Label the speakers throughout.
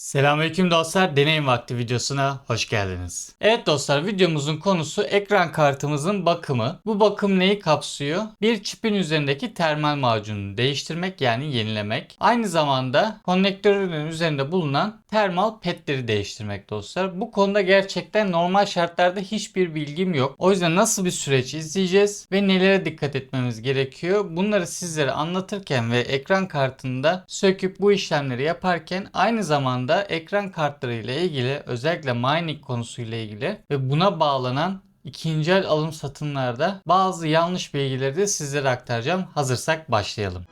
Speaker 1: Selamünaleyküm dostlar. Deneyim vakti videosuna hoş geldiniz. Evet dostlar videomuzun konusu ekran kartımızın bakımı. Bu bakım neyi kapsıyor? Bir çipin üzerindeki termal macununu değiştirmek yani yenilemek. Aynı zamanda konnektörünün üzerinde bulunan termal petleri değiştirmek dostlar. Bu konuda gerçekten normal şartlarda hiçbir bilgim yok. O yüzden nasıl bir süreç izleyeceğiz ve nelere dikkat etmemiz gerekiyor? Bunları sizlere anlatırken ve ekran kartında söküp bu işlemleri yaparken aynı zamanda ekran kartları ile ilgili özellikle mining konusuyla ilgili ve buna bağlanan ikinci el alım satımlarda bazı yanlış bilgileri de sizlere aktaracağım. Hazırsak başlayalım.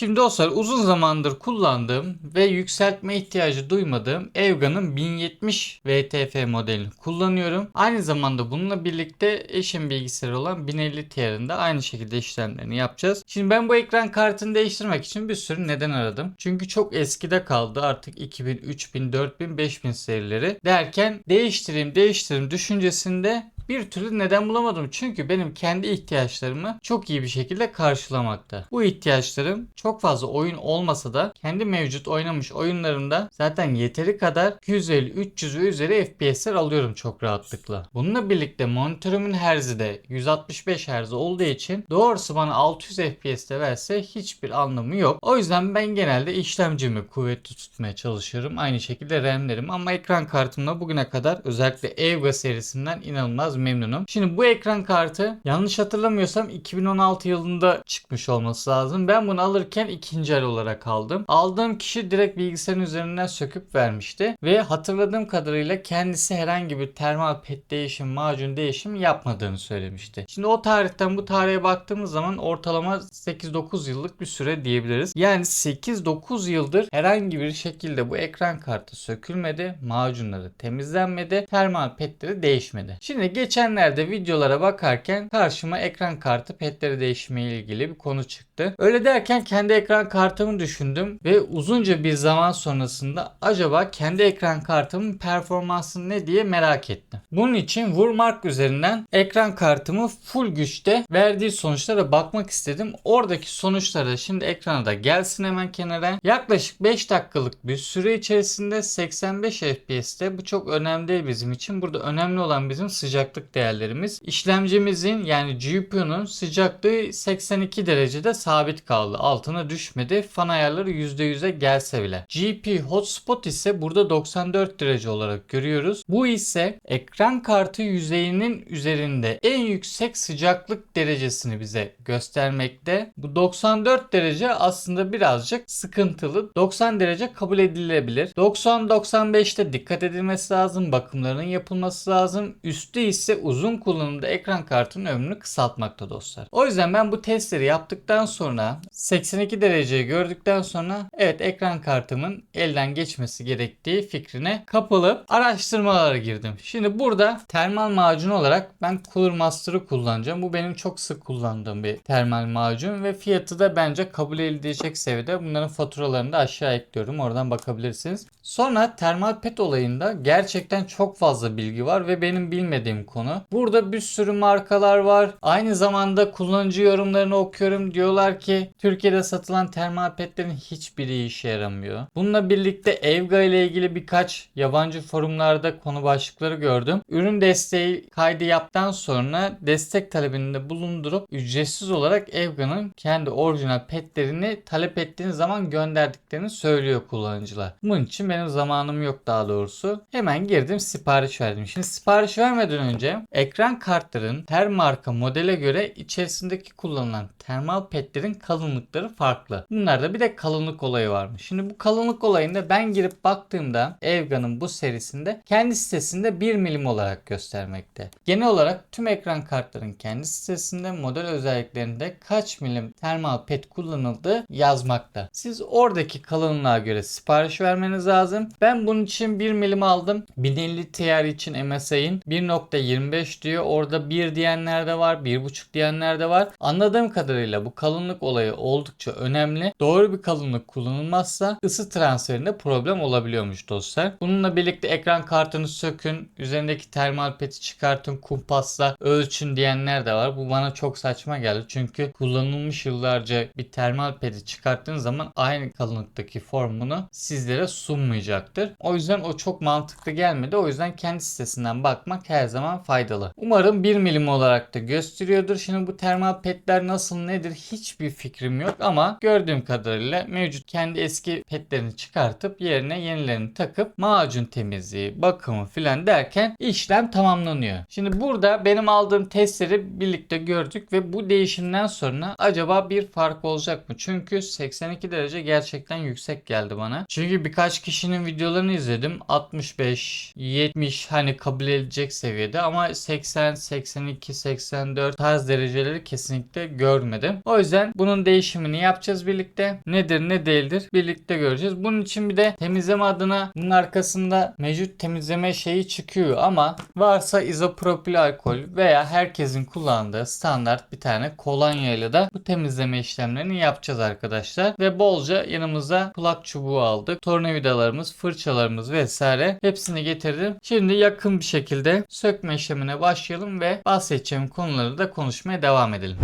Speaker 1: Şimdi dostlar uzun zamandır kullandığım ve yükseltme ihtiyacı duymadığım Evga'nın 1070 VTF modelini kullanıyorum. Aynı zamanda bununla birlikte eşim bilgisayarı olan 1050 Ti'nin de aynı şekilde işlemlerini yapacağız. Şimdi ben bu ekran kartını değiştirmek için bir sürü neden aradım. Çünkü çok eskide kaldı artık 2000, 3000, 4000, 5000 serileri derken değiştireyim değiştireyim düşüncesinde bir türlü neden bulamadım. Çünkü benim kendi ihtiyaçlarımı çok iyi bir şekilde karşılamakta. Bu ihtiyaçlarım çok fazla oyun olmasa da kendi mevcut oynamış oyunlarımda zaten yeteri kadar 250-300 ve üzeri FPS'ler alıyorum çok rahatlıkla. Bununla birlikte monitörümün herzi de 165 Hz olduğu için doğrusu bana 600 FPS'te verse hiçbir anlamı yok. O yüzden ben genelde işlemcimi kuvvetli tutmaya çalışıyorum. Aynı şekilde RAM'lerim ama ekran kartımla bugüne kadar özellikle Evga serisinden inanılmaz memnunum. Şimdi bu ekran kartı yanlış hatırlamıyorsam 2016 yılında çıkmış olması lazım. Ben bunu alırken ikinci el olarak aldım. Aldığım kişi direkt bilgisayarın üzerinden söküp vermişti. Ve hatırladığım kadarıyla kendisi herhangi bir termal pet değişim, macun değişim yapmadığını söylemişti. Şimdi o tarihten bu tarihe baktığımız zaman ortalama 8-9 yıllık bir süre diyebiliriz. Yani 8-9 yıldır herhangi bir şekilde bu ekran kartı sökülmedi, macunları temizlenmedi, termal petleri değişmedi. Şimdi geçenlerde videolara bakarken karşıma ekran kartı petleri değişimi ile ilgili bir konu çıktı. Öyle derken kendi ekran kartımı düşündüm ve uzunca bir zaman sonrasında acaba kendi ekran kartımın performansı ne diye merak ettim. Bunun için Wurmark üzerinden ekran kartımı full güçte verdiği sonuçlara bakmak istedim. Oradaki sonuçlara şimdi ekrana da gelsin hemen kenara. Yaklaşık 5 dakikalık bir süre içerisinde 85 FPS'te bu çok önemli değil bizim için. Burada önemli olan bizim sıcaklık değerlerimiz. İşlemcimizin yani GPU'nun sıcaklığı 82 derecede sabit kaldı. Altına düşmedi. Fan ayarları %100'e gelse bile. GPU hotspot ise burada 94 derece olarak görüyoruz. Bu ise ekran kartı yüzeyinin üzerinde en yüksek sıcaklık derecesini bize göstermekte. Bu 94 derece aslında birazcık sıkıntılı. 90 derece kabul edilebilir. 90-95'te dikkat edilmesi lazım. Bakımlarının yapılması lazım. Üstü ise uzun kullanımda ekran kartının ömrünü kısaltmakta dostlar. O yüzden ben bu testleri yaptıktan sonra 82 dereceyi gördükten sonra evet ekran kartımın elden geçmesi gerektiği fikrine kapılıp araştırmalara girdim. Şimdi burada termal macun olarak ben Cooler Master'ı kullanacağım. Bu benim çok sık kullandığım bir termal macun ve fiyatı da bence kabul edilecek seviyede. Bunların faturalarını da aşağı ekliyorum. Oradan bakabilirsiniz. Sonra termal pet olayında gerçekten çok fazla bilgi var ve benim bilmediğim konu. Burada bir sürü markalar var. Aynı zamanda kullanıcı yorumlarını okuyorum. Diyorlar ki Türkiye'de satılan termal petlerin hiçbiri işe yaramıyor. Bununla birlikte Evga ile ilgili birkaç yabancı forumlarda konu başlıkları gördüm. Ürün desteği kaydı yaptıktan sonra destek talebinde bulundurup ücretsiz olarak Evga'nın kendi orijinal petlerini talep ettiğiniz zaman gönderdiklerini söylüyor kullanıcılar. Bunun için benim zamanım yok daha doğrusu. Hemen girdim sipariş verdim. Şimdi sipariş vermeden önce ekran kartların her marka modele göre içerisindeki kullanılan termal petlerin kalınlıkları farklı. Bunlarda bir de kalınlık olayı varmış. Şimdi bu kalınlık olayında ben girip baktığımda Evga'nın bu serisinde kendi sitesinde 1 milim olarak göstermekte. Genel olarak tüm ekran kartların kendi sitesinde model özelliklerinde kaç milim termal pet kullanıldığı yazmakta. Siz oradaki kalınlığa göre sipariş vermeniz lazım. Ben bunun için 1 milim aldım. 1050 Ti için MSI'ın 1.7 25 diyor. Orada 1 diyenler de var, 1,5 diyenler de var. Anladığım kadarıyla bu kalınlık olayı oldukça önemli. Doğru bir kalınlık kullanılmazsa ısı transferinde problem olabiliyormuş dostlar. Bununla birlikte ekran kartını sökün, üzerindeki termal peti çıkartın, kumpasla ölçün diyenler de var. Bu bana çok saçma geldi. Çünkü kullanılmış yıllarca bir termal peti çıkarttığınız zaman aynı kalınlıktaki formunu sizlere sunmayacaktır. O yüzden o çok mantıklı gelmedi. O yüzden kendi sitesinden bakmak her zaman faydalı. Umarım 1 milim olarak da gösteriyordur. Şimdi bu termal petler nasıl nedir hiçbir fikrim yok ama gördüğüm kadarıyla mevcut kendi eski petlerini çıkartıp yerine yenilerini takıp macun temizliği, bakımı filan derken işlem tamamlanıyor. Şimdi burada benim aldığım testleri birlikte gördük ve bu değişimden sonra acaba bir fark olacak mı? Çünkü 82 derece gerçekten yüksek geldi bana. Çünkü birkaç kişinin videolarını izledim. 65, 70 hani kabul edilecek seviyede ama 80, 82, 84 tarz dereceleri kesinlikle görmedim. O yüzden bunun değişimini yapacağız birlikte. Nedir ne değildir birlikte göreceğiz. Bunun için bir de temizleme adına bunun arkasında mevcut temizleme şeyi çıkıyor ama varsa izopropil alkol veya herkesin kullandığı standart bir tane kolonya ile de bu temizleme işlemlerini yapacağız arkadaşlar. Ve bolca yanımıza kulak çubuğu aldık. Tornavidalarımız, fırçalarımız vesaire hepsini getirdim. Şimdi yakın bir şekilde sökme işlemine başlayalım ve bahsedeceğim konuları da konuşmaya devam edelim.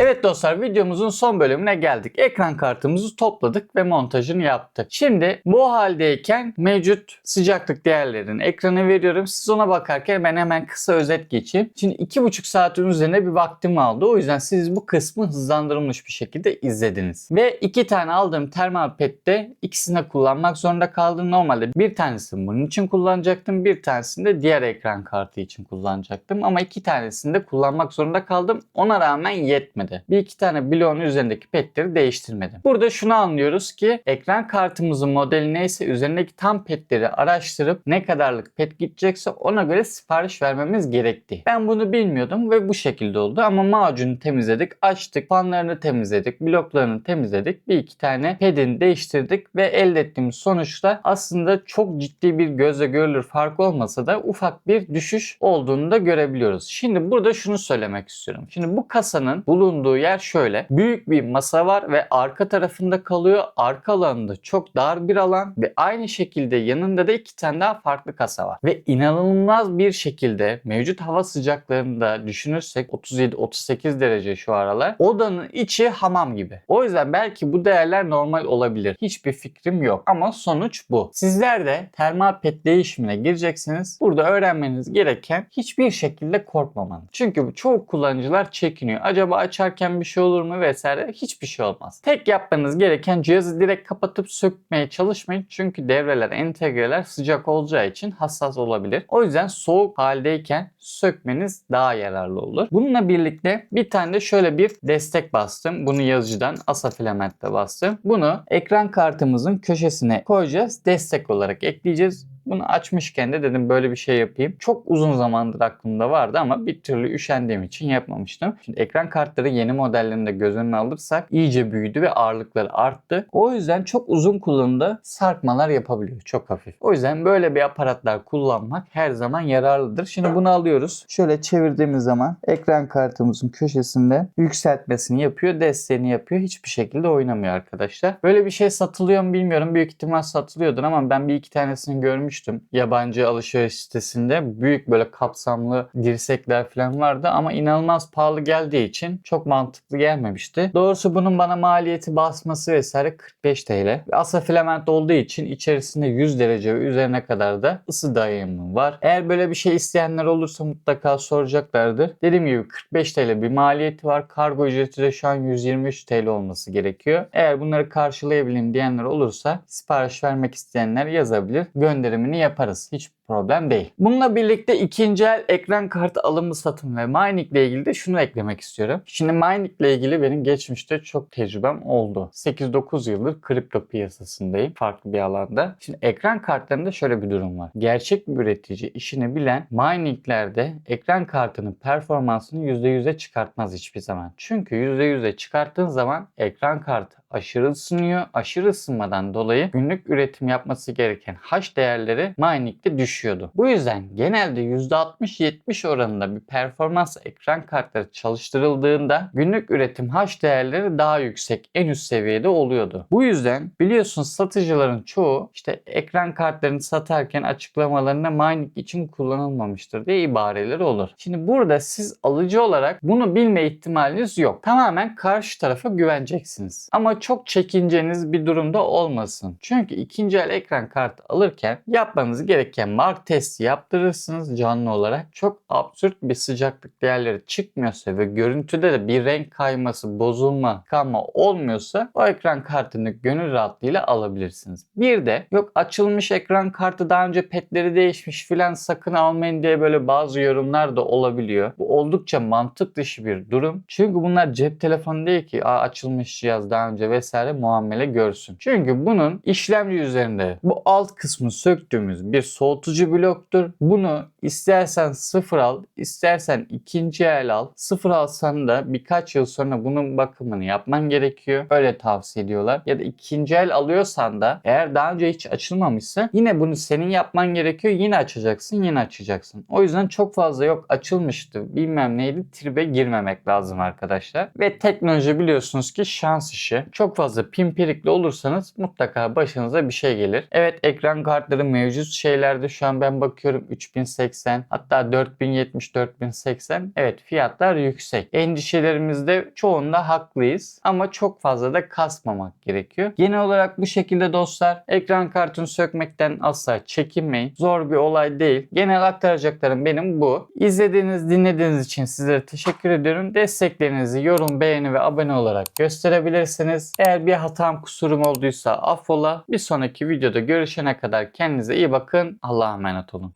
Speaker 1: Evet dostlar videomuzun son bölümüne geldik. Ekran kartımızı topladık ve montajını yaptık. Şimdi bu haldeyken mevcut sıcaklık değerlerini ekrana veriyorum. Siz ona bakarken ben hemen kısa özet geçeyim. Şimdi 2,5 saatin üzerine bir vaktim aldı. O yüzden siz bu kısmı hızlandırılmış bir şekilde izlediniz. Ve iki tane aldığım termal pette ikisini kullanmak zorunda kaldım. Normalde bir tanesini bunun için kullanacaktım. Bir tanesini de diğer ekran kartı için kullanacaktım. Ama iki tanesini de kullanmak zorunda kaldım. Ona rağmen yetmedi. Bir iki tane bloğun üzerindeki petleri değiştirmedim. Burada şunu anlıyoruz ki ekran kartımızın modeli neyse üzerindeki tam petleri araştırıp ne kadarlık pet gidecekse ona göre sipariş vermemiz gerekti. Ben bunu bilmiyordum ve bu şekilde oldu ama macunu temizledik, açtık, fanlarını temizledik, bloklarını temizledik. Bir iki tane pedini değiştirdik ve elde ettiğimiz sonuçta aslında çok ciddi bir gözle görülür fark olmasa da ufak bir düşüş olduğunu da görebiliyoruz. Şimdi burada şunu söylemek istiyorum. Şimdi bu kasanın bulunduğu yer şöyle. Büyük bir masa var ve arka tarafında kalıyor. Arka alanında çok dar bir alan ve aynı şekilde yanında da iki tane daha farklı kasa var. Ve inanılmaz bir şekilde mevcut hava sıcaklarında düşünürsek 37-38 derece şu aralar. Odanın içi hamam gibi. O yüzden belki bu değerler normal olabilir. Hiçbir fikrim yok. Ama sonuç bu. Sizler de termal pet değişimine gireceksiniz. Burada öğrenmeniz gereken hiçbir şekilde korkmamanız. Çünkü çoğu kullanıcılar çekiniyor. Acaba açarken bir şey olur mu vesaire hiçbir şey olmaz. Tek yapmanız gereken cihazı direkt kapatıp sökmeye çalışmayın. Çünkü devreler, entegreler sıcak olacağı için hassas olabilir. O yüzden soğuk haldeyken sökmeniz daha yararlı olur. Bununla birlikte bir tane de şöyle bir destek bastım. Bunu yazıcıdan Asa Filament'te bastım. Bunu ekran kartımızın köşesine koyacağız. Destek olarak ekleyeceğiz. Bunu açmışken de dedim böyle bir şey yapayım. Çok uzun zamandır aklımda vardı ama bir türlü üşendiğim için yapmamıştım. Şimdi ekran kartları yeni modellerinde göz önüne alırsak iyice büyüdü ve ağırlıkları arttı. O yüzden çok uzun kullanımda sarkmalar yapabiliyor. Çok hafif. O yüzden böyle bir aparatlar kullanmak her zaman yararlıdır. Şimdi bunu alıyoruz. Şöyle çevirdiğimiz zaman ekran kartımızın köşesinde yükseltmesini yapıyor, desteğini yapıyor. Hiçbir şekilde oynamıyor arkadaşlar. Böyle bir şey satılıyor mu bilmiyorum. Büyük ihtimal satılıyordur ama ben bir iki tanesini görmüştüm. Yabancı alışveriş sitesinde büyük böyle kapsamlı dirsekler falan vardı ama inanılmaz pahalı geldiği için çok mantıklı gelmemişti. Doğrusu bunun bana maliyeti basması vesaire 45 TL. Asa filament olduğu için içerisinde 100 derece üzerine kadar da ısı dayanımı var. Eğer böyle bir şey isteyenler olursa mutlaka soracaklardır. Dediğim gibi 45 TL bir maliyeti var. Kargo ücreti de şu an 123 TL olması gerekiyor. Eğer bunları karşılayabilirim diyenler olursa sipariş vermek isteyenler yazabilir. Gönderimini yaparız. Hiç problem değil. Bununla birlikte ikinci el ekran kartı alımı satım ve mining ile ilgili de şunu eklemek istiyorum. Şimdi mining ile ilgili benim geçmişte çok tecrübem oldu. 8-9 yıldır kripto piyasasındayım farklı bir alanda. Şimdi ekran kartlarında şöyle bir durum var. Gerçek bir üretici işini bilen mininglerde ekran kartının performansını %100'e çıkartmaz hiçbir zaman. Çünkü %100'e çıkarttığın zaman ekran kartı aşırı ısınıyor. Aşırı ısınmadan dolayı günlük üretim yapması gereken hash değerleri mining'de düşüyordu. Bu yüzden genelde %60-70 oranında bir performans ekran kartları çalıştırıldığında günlük üretim hash değerleri daha yüksek, en üst seviyede oluyordu. Bu yüzden biliyorsunuz satıcıların çoğu işte ekran kartlarını satarken açıklamalarında mining için kullanılmamıştır diye ibareleri olur. Şimdi burada siz alıcı olarak bunu bilme ihtimaliniz yok. Tamamen karşı tarafa güveneceksiniz. Ama çok çekinceniz bir durumda olmasın. Çünkü ikinci el ekran kartı alırken yapmanız gereken mark testi yaptırırsınız canlı olarak. Çok absürt bir sıcaklık değerleri çıkmıyorsa ve görüntüde de bir renk kayması, bozulma, kalma olmuyorsa o ekran kartını gönül rahatlığıyla alabilirsiniz. Bir de yok açılmış ekran kartı daha önce petleri değişmiş filan sakın almayın diye böyle bazı yorumlar da olabiliyor. Bu oldukça mantık dışı bir durum. Çünkü bunlar cep telefonu değil ki açılmış cihaz daha önce vesaire muamele görsün. Çünkü bunun işlemci üzerinde bu alt kısmı söktüğümüz bir soğutucu bloktur. Bunu istersen sıfır al, istersen ikinci el al. Sıfır alsan da birkaç yıl sonra bunun bakımını yapman gerekiyor. Öyle tavsiye ediyorlar. Ya da ikinci el alıyorsan da eğer daha önce hiç açılmamışsa yine bunu senin yapman gerekiyor. Yine açacaksın, yine açacaksın. O yüzden çok fazla yok açılmıştı bilmem neydi tribe girmemek lazım arkadaşlar. Ve teknoloji biliyorsunuz ki şans işi. Çok fazla pimpirikli olursanız mutlaka başınıza bir şey gelir. Evet ekran kartları mevcut şeylerde şu an ben bakıyorum 3080 hatta 4070 4080 evet fiyatlar yüksek. Endişelerimizde çoğunda haklıyız ama çok fazla da kasmamak gerekiyor. Genel olarak bu şekilde dostlar ekran kartını sökmekten asla çekinmeyin. Zor bir olay değil. Genel aktaracaklarım benim bu. İzlediğiniz, dinlediğiniz için sizlere teşekkür ediyorum. Desteklerinizi yorum, beğeni ve abone olarak gösterebilirsiniz. Eğer bir hatam, kusurum olduysa affola. Bir sonraki videoda görüşene kadar kendinize iyi bakın. Allah'a tahmin et olun.